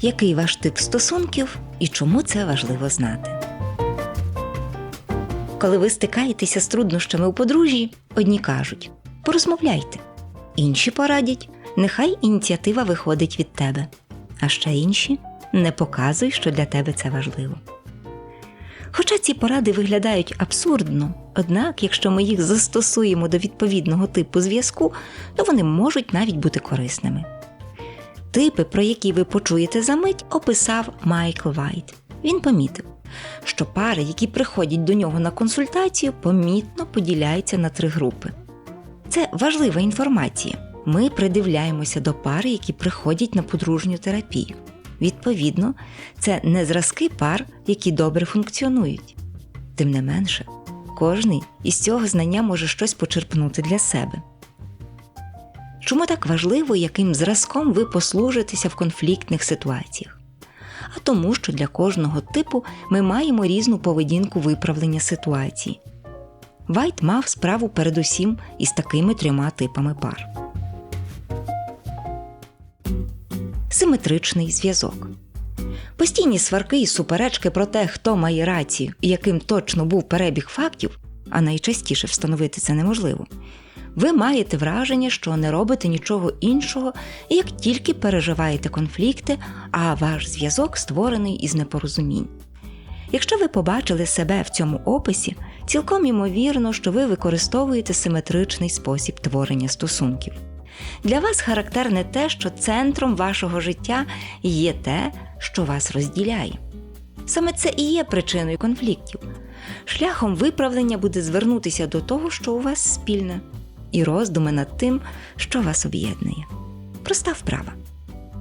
який ваш тип стосунків і чому це важливо знати. Коли ви стикаєтеся з труднощами у подружжі, одні кажуть порозмовляйте, інші порадять, нехай ініціатива виходить від тебе, а ще інші не показуй, що для тебе це важливо. Хоча ці поради виглядають абсурдно, однак, якщо ми їх застосуємо до відповідного типу зв'язку, то вони можуть навіть бути корисними. Типи, про які ви почуєте за мить, описав Майкл Вайт. Він помітив, що пари, які приходять до нього на консультацію, помітно поділяються на три групи. Це важлива інформація. Ми придивляємося до пари, які приходять на подружню терапію. Відповідно, це не зразки пар, які добре функціонують. Тим не менше, кожний із цього знання може щось почерпнути для себе. Чому так важливо, яким зразком ви послужитеся в конфліктних ситуаціях? А тому, що для кожного типу ми маємо різну поведінку виправлення ситуації. Вайт мав справу передусім із такими трьома типами пар. Симетричний зв'язок. Постійні сварки і суперечки про те, хто має рацію і яким точно був перебіг фактів, а найчастіше встановити це неможливо. Ви маєте враження, що не робите нічого іншого, як тільки переживаєте конфлікти, а ваш зв'язок створений із непорозумінь. Якщо ви побачили себе в цьому описі, цілком ймовірно, що ви використовуєте симетричний спосіб творення стосунків. Для вас характерне те, що центром вашого життя є те, що вас розділяє. Саме це і є причиною конфліктів. Шляхом виправлення буде звернутися до того, що у вас спільне, і роздуми над тим, що вас об'єднує. Проста вправа.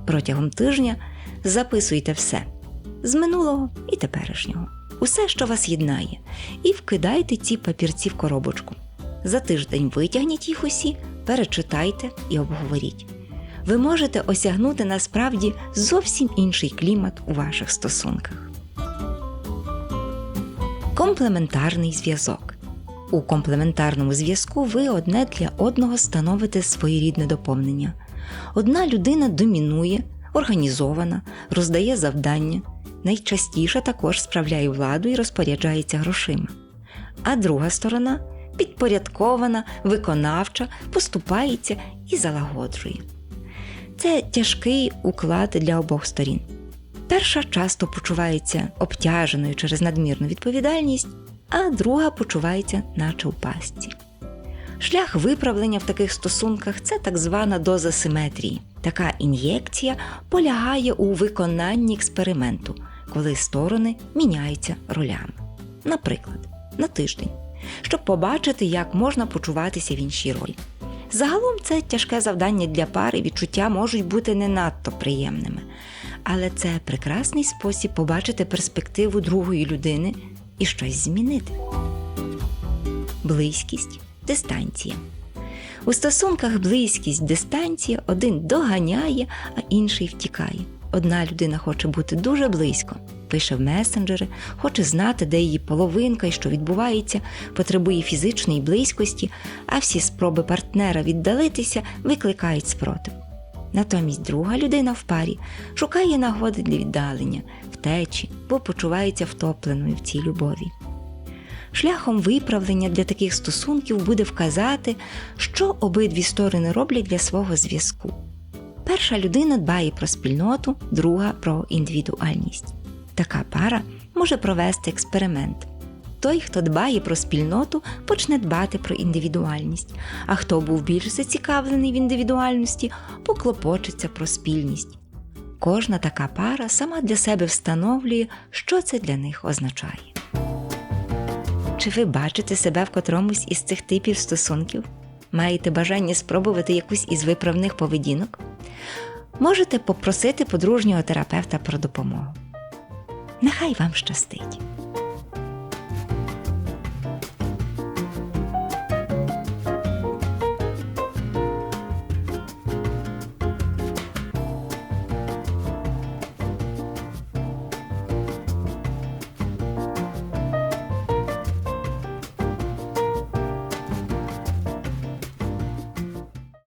Протягом тижня записуйте все з минулого і теперішнього, усе, що вас єднає, і вкидайте ці папірці в коробочку. За тиждень витягніть їх усі, перечитайте і обговоріть. Ви можете осягнути насправді зовсім інший клімат у ваших стосунках. Комплементарний зв'язок. У комплементарному зв'язку ви одне для одного становите своєрідне доповнення. Одна людина домінує, організована, роздає завдання, найчастіше також справляє владу і розпоряджається грошима. А друга сторона підпорядкована, виконавча, поступається і залагоджує. Це тяжкий уклад для обох сторін. Перша часто почувається обтяженою через надмірну відповідальність, а друга почувається, наче у пастці. Шлях виправлення в таких стосунках це так звана доза симетрії. Така ін'єкція полягає у виконанні експерименту, коли сторони міняються ролями. Наприклад, на тиждень, щоб побачити, як можна почуватися в іншій ролі. Загалом це тяжке завдання для пари, відчуття можуть бути не надто приємними, але це прекрасний спосіб побачити перспективу другої людини і щось змінити. Близькість, дистанція. У стосунках близькість, дистанція один доганяє, а інший втікає. Одна людина хоче бути дуже близько, пише в месенджери, хоче знати, де її половинка і що відбувається, потребує фізичної близькості, а всі спроби партнера віддалитися викликають спротив. Натомість друга людина в парі шукає нагоди для віддалення, втечі, бо почувається втопленою в цій любові. Шляхом виправлення для таких стосунків буде вказати, що обидві сторони роблять для свого зв'язку. Перша людина дбає про спільноту, друга про індивідуальність. Така пара може провести експеримент. Той, хто дбає про спільноту, почне дбати про індивідуальність, а хто був більш зацікавлений в індивідуальності, поклопочеться про спільність. Кожна така пара сама для себе встановлює, що це для них означає. Чи ви бачите себе в котромусь із цих типів стосунків? Маєте бажання спробувати якусь із виправних поведінок? Можете попросити подружнього терапевта про допомогу. Нехай вам щастить!